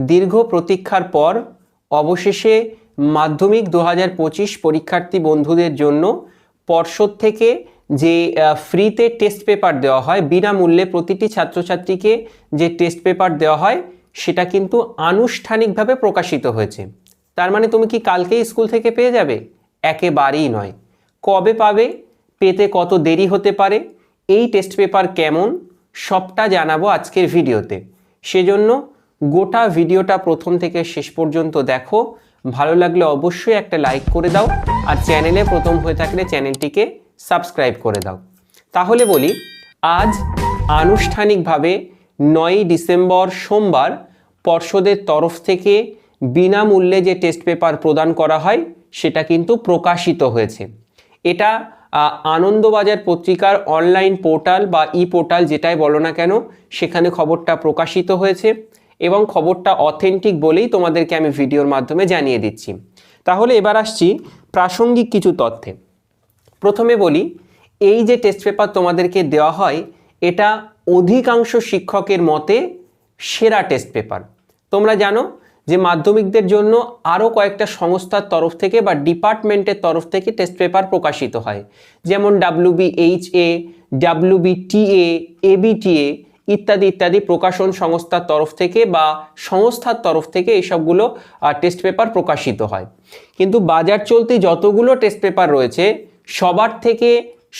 দীর্ঘ প্রতীক্ষার পর অবশেষে মাধ্যমিক দু হাজার পঁচিশ পরীক্ষার্থী বন্ধুদের জন্য পর্ষদ থেকে যে ফ্রিতে টেস্ট পেপার দেওয়া হয়, বিনামূল্যে প্রতিটি ছাত্রছাত্রীকে যে টেস্ট পেপার দেওয়া হয়, সেটা কিন্তু আনুষ্ঠানিকভাবে প্রকাশিত হয়েছে। তার মানে তুমি কি কালকেই স্কুল থেকে পেয়ে যাবে? একেবারেই নয়। কবে পাবে? পেতে কত দেরি হতে পারে? এই টেস্ট পেপার কেমন? সবটা জানাব আজকের ভিডিওতে সেজন্য গোটা ভিডিওটা প্রথম থেকে শেষ পর্যন্ত দেখো। ভালো লাগলে অবশ্যই একটা লাইক করে দাও আর চ্যানেলে প্রথম হয়ে থাকলে চ্যানেলটিকে সাবস্ক্রাইব করে দাও। তাহলে বলি, আজ আনুষ্ঠানিকভাবে নয়ই ডিসেম্বর সোমবার পর্ষদের তরফ থেকে বিনামূল্যে যে টেস্ট পেপার প্রদান করা হয়, সেটা কিন্তু প্রকাশিত হয়েছে। এটা আনন্দবাজার পত্রিকার অনলাইন পোর্টাল বা ই পোর্টাল যেটাই বলো না কেন, সেখানে খবরটা প্রকাশিত হয়েছে। এবং খবরটা অথেন্টিক বলেই তোমাদেরকে আমি ভিডিওর মাধ্যমে জানিয়ে দিচ্ছি। তাহলে এবার আসছি প্রাসঙ্গিক কিছু তথ্যে। প্রথমে বলি, এই যে টেস্ট পেপার তোমাদেরকে দেওয়া হয়, এটা অধিকাংশ শিক্ষকের মতে সেরা টেস্ট পেপার তোমরা জানো যে মাধ্যমিকদের জন্য আরও কয়েকটা সংস্থার তরফ থেকে বা ডিপার্টমেন্টের তরফ থেকে টেস্ট পেপার প্রকাশিত হয়। যেমন ডাব্লিউবিএইচএ ডাব্লিউবিটিএ এবিটিএ ইত্যাদি ইত্যাদি প্রকাশন সংস্থার তরফ থেকে বা সংস্থার তরফ থেকে এইসবগুলো টেস্ট পেপার প্রকাশিত হয়। কিন্তু বাজার চলতি যতগুলো টেস্ট পেপার রয়েছে, সবার থেকে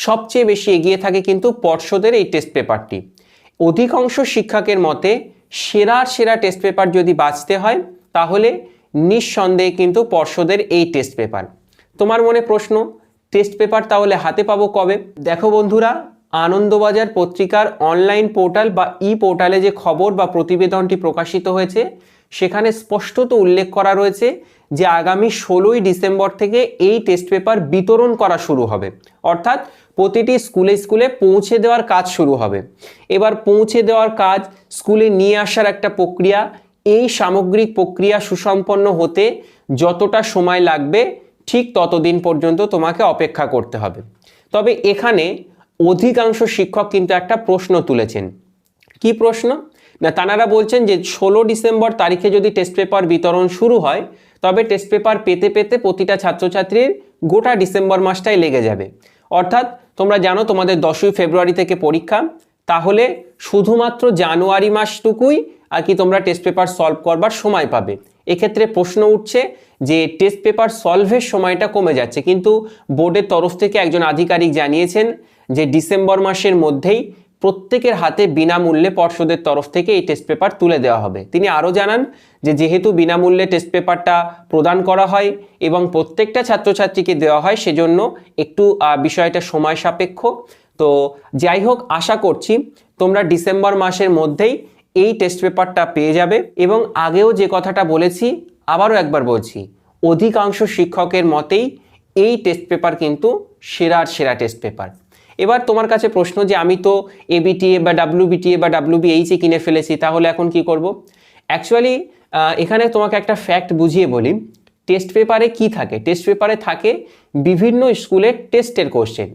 সবচেয়ে বেশি এগিয়ে থাকে কিন্তু পর্ষদের এই টেস্ট পেপারটি অধিকাংশ শিক্ষকের মতে সেরার সেরা টেস্ট পেপার যদি বাঁচতে হয়, তাহলে নিঃসন্দেহে কিন্তু পর্ষদের এই টেস্ট পেপার তোমার মনে প্রশ্ন টেস্ট পেপার তাহলে হাতে পাবো কবে? দেখো বন্ধুরা আনন্দবাজার পত্রিকার অনলাইন পোর্টাল বা ই পোর্টালে যে খবর বা প্রতিবেদনটি প্রকাশিত হয়েছে, সেখানে স্পষ্টত উল্লেখ করা রয়েছে যে আগামী ষোলোই ডিসেম্বর থেকে এই টেস্ট পেপার বিতরণ করা শুরু হবে। অর্থাৎ প্রতিটি স্কুলে স্কুলে পৌঁছে দেওয়ার কাজ শুরু হবে। এবার পৌঁছে দেওয়ার কাজ স্কুলে নিয়ে আসার একটা প্রক্রিয়া, এই সামগ্রিক প্রক্রিয়া সুসম্পন্ন হতে যতটা সময় লাগবে, ঠিক ততদিন পর্যন্ত তোমাকে অপেক্ষা করতে হবে। তবে এখানে অধিকাংশ শিক্ষক কিন্তু একটা প্রশ্ন তুলেছেন। কি প্রশ্ন? না, তানারা বলছেন যে ষোলো ডিসেম্বর তারিখে যদি টেস্ট পেপার বিতরণ শুরু হয়, তবে টেস্ট পেপার পেতে পেতে প্রতিটা ছাত্রছাত্রীর গোটা ডিসেম্বর মাসটাই লেগে যাবে। অর্থাৎ তোমরা জানো তোমাদের দশই ফেব্রুয়ারি থেকে পরীক্ষা, তাহলে শুধুমাত্র জানুয়ারি মাসটুকুই আর কি তোমরা টেস্ট পেপার সলভ করবার সময় পাবে। এক্ষেত্রে প্রশ্ন উঠছে যে টেস্ট পেপার সলভের সময়টা কমে যাচ্ছে। কিন্তু বোর্ডের তরফ থেকে একজন আধিকারিক জানিয়েছেন যে ডিসেম্বর মাসের মধ্যেই প্রত্যেকের হাতে বিনামূল্যে পর্ষদের তরফ থেকে এই টেস্ট পেপার তুলে দেওয়া হবে। তিনি আরও জানান যে যেহেতু বিনামূল্যে টেস্ট পেপারটা প্রদান করা হয় এবং প্রত্যেকটা ছাত্রছাত্রীকে দেওয়া হয়, সেজন্য একটু বিষয়টা সময় সাপেক্ষ। তো যাই হোক, আশা করছি তোমরা ডিসেম্বর মাসের মধ্যেই এই টেস্ট পেপারটা পেয়ে যাবে এবং আগেও যে কথাটা বলেছি, আবারও একবার বলছি, অধিকাংশ শিক্ষকের মতেই এই টেস্ট পেপার কিন্তু সেরার সেরা টেস্ট পেপার এবার তোমার কাছে প্রশ্ন যে আমি তো এবিটিএ বা ডাব্লিউবিটিএ বা ডাব্লিউবিএইচে কিনে ফেলেছি, তাহলে এখন কি করব? অ্যাকচুয়ালি এখানে তোমাকে একটা ফ্যাক্ট বুঝিয়ে বলি টেস্ট পেপারে কি থাকে? টেস্ট পেপারে থাকে বিভিন্ন স্কুলের টেস্টের কোশ্চেন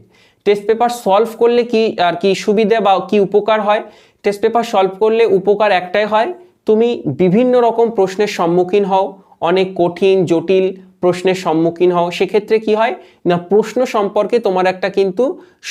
টেস্ট পেপার সলভ করলে কি, আর কি সুবিধা বা কি উপকার হয়? টেস্ট পেপার সলভ করলে উপকার একটাই হয়, তুমি বিভিন্ন রকম প্রশ্নের সম্মুখীন হও, অনেক কঠিন, জটিল প্রশ্নের সম্মুখীন হও। সেক্ষেত্রে কি হয়? না, প্রশ্ন সম্পর্কে তোমার একটা কিন্তু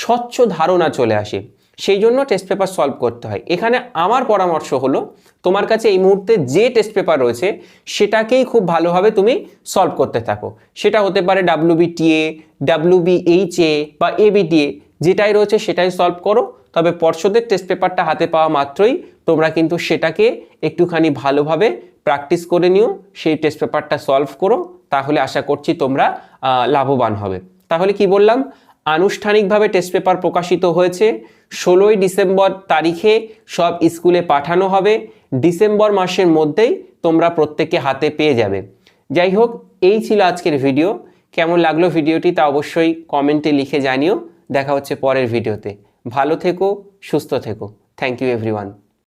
স্বচ্ছ ধারণা চলে আসে। সেই জন্য টেস্ট পেপার সলভ করতে হয়। এখানে আমার পরামর্শ হলো, তোমার কাছে এই মুহূর্তে যে টেস্ট পেপার রয়েছে, সেটাকেই খুব ভালোভাবে তুমি সলভ করতে থাকো। সেটা হতে পারে ডাব্লিউবিটিএ ডাব্লিউবিএইচএ বা এবিটিএ যেটাই রয়েছে সেটাই সলভ করো। তবে পর্ষদের টেস্ট পেপারটা হাতে পাওয়া মাত্রই তোমরা কিন্তু সেটাকে একটুখানি ভালোভাবে প্র্যাকটিস করে নিও, সেই টেস্ট পেপারটা সলভ করো। তাহলে আশা করছি তোমরা লাভবান হবে। তাহলে কি বললাম? আনুষ্ঠানিকভাবে টেস্ট পেপার প্রকাশিত হয়েছে। ষোলোই ডিসেম্বর তারিখে সব স্কুলে পাঠানো হবে। ডিসেম্বর মাসের মধ্যেই তোমরা প্রত্যেককে হাতে পেয়ে যাবে। যাই হোক, এই ছিল আজকের ভিডিও। কেমন লাগল ভিডিওটি তা অবশ্যই কমেন্টে লিখে জানিও। দেখা হচ্ছে পরের ভিডিওতে। ভালো থেকো, সুস্থ থেকো। Thank you everyone